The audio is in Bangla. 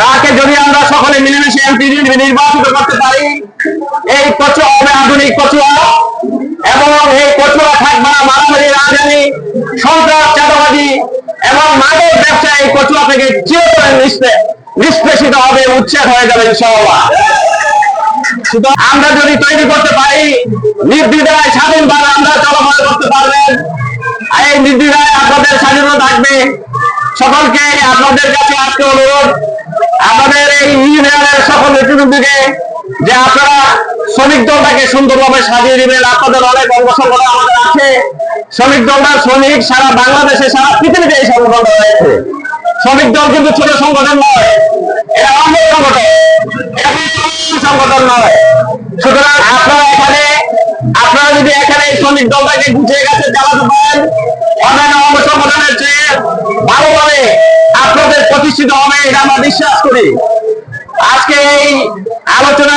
তাকে যদি আমরা সকলে মিলেমিশে এমপি নির্বাচিত করতে পারি, এই কচুয়া হবে আধুনিক কচুয়া এবং এই কচুয়া থাকবে না মারামারি, রাজধানী, সন্ত্রাস চাঁদাবাদী এবং মাদক ব্যবসা এই কচুয়া থেকে চিরতরে নিষ্পেষিত হবে, উচ্ছেদ হয়ে যাবে ইনশাআল্লাহ। আমরা যদি তৈরি করতে পারি, নির্দ্বিধায় স্বাধীনভাবে আমরা চলাফেরা করতে পারবেন। এই নির্দ্বিধায় আপনাদের স্বাধীনতা থাকবে। সকলকে আপনাদের কাছে আজকে অনুরোধ আমাদের এই ইউনিয়নের সকল নেতৃবৃন্দকে যে আপনারা শ্রমিক দলটাকে সুন্দরভাবে সাজিয়ে দিবেন, আপনাদের অনেক অঙ্গ সংগঠন আমাদের আছে। শ্রমিক দলটার শ্রমিক সারা বাংলাদেশে, সারা পৃথিবীতে এই সংগঠনটা রয়েছে। শ্রমিক দল কিন্তু ছোট সংগঠন নয়, এটা অনেক সংগঠন। সংগঠন নয়। সুতরাং আপনারা এখানে, আপনারা যদি এখানে শ্রমিক দলটাকে গুছিয়ে গেছে চালাতে পারেন প্রতিষ্ঠিত হবে এটা আমরা বিশ্বাস করি। আজকে এই আলোচনা